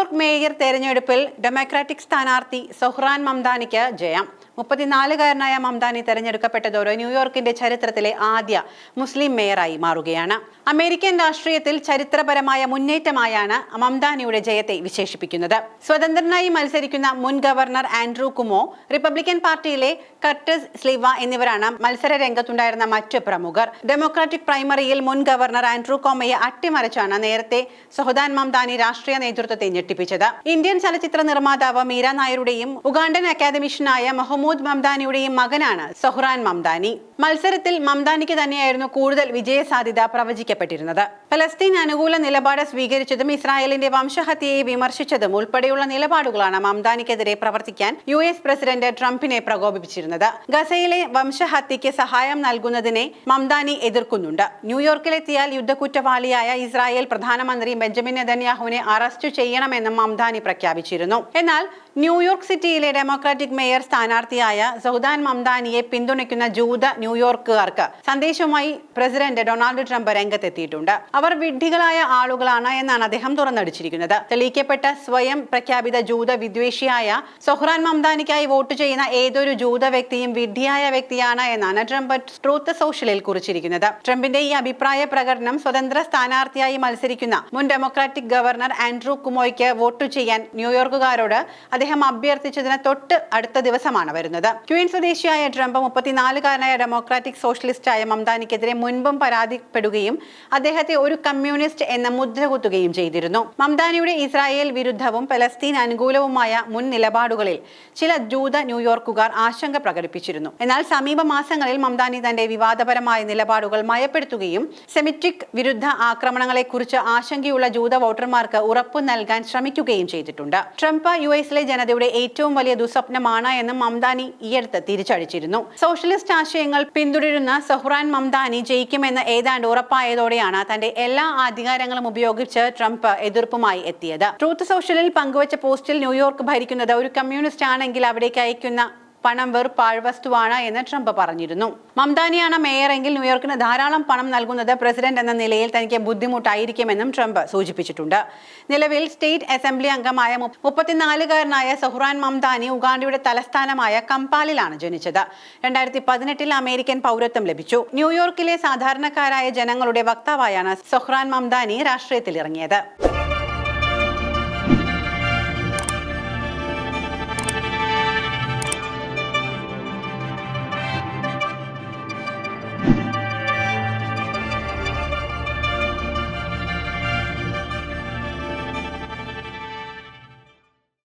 New York mayor തെരഞ്ഞെടുപ്പിൽ democratic സ്ഥാനാർത്ഥി സൊഹ്റാൻ മംദാനിക്ക് ജയം. മുപ്പത്തിനാലുകാരനായ മംദാനി തെരഞ്ഞെടുക്കപ്പെട്ടതോടെ ന്യൂയോർക്കിന്റെ ചരിത്രത്തിലെ ആദ്യ മുസ്ലിം മേയറായി മാറുകയാണ്. അമേരിക്കൻ രാഷ്ട്രീയത്തിൽ ചരിത്രപരമായ മുന്നേറ്റമായാണ് മംദാനിയുടെ ജയത്തെ വിശേഷിപ്പിക്കുന്നത്. സ്വതന്ത്രനായി മത്സരിക്കുന്ന മുൻ ഗവർണർ ആൻഡ്രൂ കുമോ റിപ്പബ്ലിക്കൻ പാർട്ടിയിലെ കർട്ടസ് സ്ലിവ എന്നിവരാണ് മത്സര രംഗത്തുണ്ടായിരുന്ന മറ്റ് പ്രമുഖർ. ഡെമോക്രാറ്റിക് പ്രൈമറിയിൽ മുൻ ഗവർണർ ആൻഡ്രൂ കോമയെ അട്ടിമറിച്ചാണ് നേരത്തെ സൊഹദാൻ മംദാനി രാഷ്ട്രീയ നേതൃത്വത്തെ ഞെട്ടിപ്പിച്ചത് ഇന്ത്യൻ ചലച്ചിത്ര നിർമ്മാതാവ് മീര നായരുടെയും ഉഗാണ്ടൻ അക്കാദമിഷ്യനായ മഹമ്മൂദ് മംദാനിയുടെയും മകനാണ് സൊഹ്റാൻ മംദാനി. മത്സരത്തിൽ മംദാനിക്ക് തന്നെയായിരുന്നു കൂടുതൽ വിജയസാധ്യത പ്രവചിക്കപ്പെട്ടിരുന്നത്. പലസ്തീൻ അനുകൂല നിലപാട് സ്വീകരിച്ചതും ഇസ്രായേലിന്റെ വംശഹത്യയെ വിമർശിച്ചതും ഉൾപ്പെടെയുള്ള നിലപാടുകളാണ് മംദാനിക്കെതിരെ പ്രവർത്തിക്കാൻ യു എസ് പ്രസിഡന്റ് ട്രംപിനെ പ്രകോപിപ്പിച്ചിരുന്നത്. ഗസയിലെ വംശഹത്യയ്ക്ക് സഹായം നൽകുന്നതിനെ മംദാനി എതിർക്കുന്നുണ്ട്. ന്യൂയോർക്കിലെത്തിയാൽ യുദ്ധക്കുറ്റവാളിയായ ഇസ്രായേൽ പ്രധാനമന്ത്രി ബെഞ്ചമിൻ നെതന്യാഹുവിനെ അറസ്റ്റ് ചെയ്യണമെന്നും മംദാനി പ്രഖ്യാപിച്ചിരുന്നു. എന്നാൽ ന്യൂയോർക്ക് സിറ്റിയിലെ ഡെമോക്രാറ്റിക് മേയർ സ്ഥാനാർത്ഥിയായ സൗദാൻ മംദാനിയെ പിന്തുണയ്ക്കുന്ന ജൂത ന്യൂയോർക്കുകാർക്ക് സന്ദേശവുമായി പ്രസിഡന്റ് ഡൊണാൾഡ് ട്രംപ് രംഗത്തെത്തിയിട്ടുണ്ട്. അവർ വിഡ്ഢികളായ ആളുകളാണ് എന്നാണ് അദ്ദേഹം തുറന്നടിച്ചിരിക്കുന്നത്. തെളിയിക്കപ്പെട്ട സ്വയം പ്രഖ്യാപിത ജൂത വിദ്വേഷിയായ സൊഹ്റാൻ മംദാനിക്കായി വോട്ട് ചെയ്യുന്ന ഏതൊരു ജൂത വ്യക്തിയും വിഡ്ഢിയായ വ്യക്തിയാണ് എന്നാണ് ട്രംപ് ട്രൂത്ത് സോഷ്യലിൽ കുറിച്ചിരിക്കുന്നത്. ട്രംപിന്റെ ഈ അഭിപ്രായ പ്രകടനം സ്വതന്ത്ര സ്ഥാനാർത്ഥിയായി മത്സരിക്കുന്ന മുൻ ഡെമോക്രാറ്റിക് ഗവർണർ ആൻഡ്രൂ കുമോയ്ക്ക് വോട്ട് ചെയ്യാൻ ന്യൂയോർക്കുകാരോട് അദ്ദേഹം അഭ്യർത്ഥിച്ചതിന് തൊട്ട് അടുത്ത ദിവസമാണ് വരുന്നത്. ക്വീൻ സ്വദേശിയായ ട്രംപ് മുപ്പത്തിനാലുകാരനായ ഡെമോക്രാറ്റിക് സോഷ്യലിസ്റ്റായ മംദാനിക്കെതിരെ മുൻപും പരാതിപ്പെടുകയും അദ്ദേഹത്തെ ഒരു കമ്മ്യൂണിസ്റ്റ് എന്ന മുദ്ര കുത്തുകയും ചെയ്തിരുന്നു. മംദാനിയുടെ ഇസ്രായേൽ വിരുദ്ധവും പലസ്തീൻ അനുകൂലവുമായ മുൻ നിലപാടുകളിൽ ചില ജൂത ന്യൂയോർക്കുകാർ ആശങ്ക പ്രകടിപ്പിച്ചിരുന്നു. എന്നാൽ സമീപ മാസങ്ങളിൽ മംതാനി തന്റെ വിവാദപരമായ നിലപാടുകൾ മയപ്പെടുത്തുകയും സെമിറ്റിക് വിരുദ്ധ ആക്രമണങ്ങളെക്കുറിച്ച് ആശങ്കയുള്ള ജൂത വോട്ടർമാർക്ക് ഉറപ്പു നൽകാൻ ശ്രമിക്കുകയും ചെയ്തിട്ടുണ്ട്. ട്രംപ് യു എസിലെ ജനതയുടെ ഏറ്റവും വലിയ ദുസ്വപ്നമാണ് എന്ന് മംദാനി ഈയടുത്ത് തിരിച്ചടിച്ചിരുന്നു. സോഷ്യലിസ്റ്റ് ആശയങ്ങൾ പിന്തുടരുന്ന സൊഹ്റാൻ മംദാനി ജയിക്കുമെന്ന് ഏതാണ്ട് ഉറപ്പായതോടെയാണ് തന്റെ എല്ലാ അധികാരങ്ങളും ഉപയോഗിച്ച് ട്രംപ് എതിർപ്പുമായി എത്തിയത്. ട്രൂത്ത് സോഷ്യലിൽ പങ്കുവച്ച പോസ്റ്റിൽ ന്യൂയോർക്ക് ഭരിക്കുന്നത് ഒരു കമ്മ്യൂണിസ്റ്റ് ആണെങ്കിൽ അവിടേക്ക് അയക്കുന്ന പണം വെറു പാഴ്വസ്തുവാണ് എന്ന് ട്രംപ് പറഞ്ഞിരുന്നു. മംദാനിയാണ് മേയറെങ്കിൽ ന്യൂയോർക്കിന് ധാരാളം പണം നൽകുന്നത് പ്രസിഡന്റ് എന്ന നിലയിൽ തനിക്ക് ബുദ്ധിമുട്ടായിരിക്കുമെന്നും ട്രംപ് സൂചിപ്പിച്ചിട്ടുണ്ട്. നിലവിൽ സ്റ്റേറ്റ് അസംബ്ലി അംഗമായ മുപ്പത്തിനാലുകാരനായ സഹുറാൻ മംദാനി ഉഗാണ്ടയുടെ തലസ്ഥാനമായ കമ്പാലിലാണ് ജനിച്ചത്. രണ്ടായിരത്തി പതിനെട്ടിൽ അമേരിക്കൻ പൗരത്വം ലഭിച്ചു. ന്യൂയോർക്കിലെ സാധാരണക്കാരായ ജനങ്ങളുടെ വക്താവായാണ് സൊഹ്റാൻ മംദാനി രാഷ്ട്രീയത്തിൽ ഇറങ്ങിയത്